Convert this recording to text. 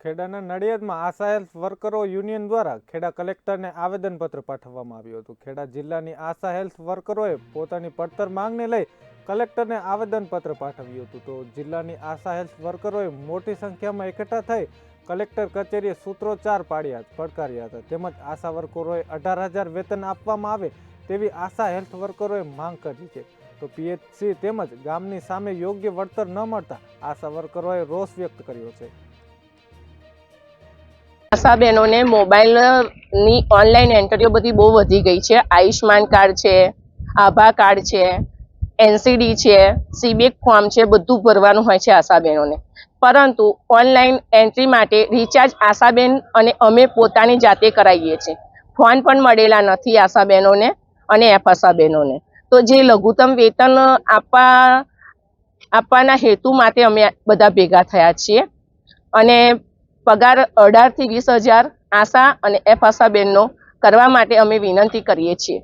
ખેડાના નડિયાદમાં આશા health વર્કરો union દ્વારા ખેડા કલેક્ટરને આવેદનપત્ર પાઠવવામાં આવ્યું હતું. ખેડા જિલ્લાની આશા હેલ્થ વર્કરોએ પોતાની પડતર માંગને લઈ કલેક્ટરને આવેદનપત્ર પાઠવ્યું હતું. તો જિલ્લાની આશા હેલ્થ વર્કરોએ મોટી સંખ્યામાં એકઠા થઈ કલેક્ટર કચેરીએ સૂત્રોચ્ચાર પાડ્યા, પડકાર્યા હતા. તેમજ આશા વર્કરોએ અઢાર હજાર વેતન આપવામાં આવે તેવી આશા હેલ્થ વર્કરોએ માંગ કરી છે. તો પીએચસી તેમજ ગામની સામે યોગ્ય વળતર ન મળતા આશા વર્કરોએ રોષ વ્યક્ત કર્યો છે. આશાબેનોને મોબાઈલની ઓનલાઈન એન્ટ્રીઓ બધી બહુ વધી ગઈ છે. આયુષ્માન કાર્ડ છે, આભા કાર્ડ છે, એનસીડી છે સીબેક ફોર્મ છે, બધું ભરવાનું હોય છે આશા બહેનોને પરંતુ ઓનલાઈન એન્ટ્રી માટે રિચાર્જ આશાબેન અને અમે પોતાની જાતે કરાવીએ છીએ. ફોન પણ મળેલા નથી આશા બહેનોને અને એફ આશાબેનોને. તો જે લઘુત્તમ વેતન આપવા, આપવાના હેતુ માટે અમે બધા ભેગા થયા છીએ. અને પગાર અઢારથી વીસ હજાર આશા અને એફ આશાબેનનો કરવા માટે અમે વિનંતી કરીએ છીએ.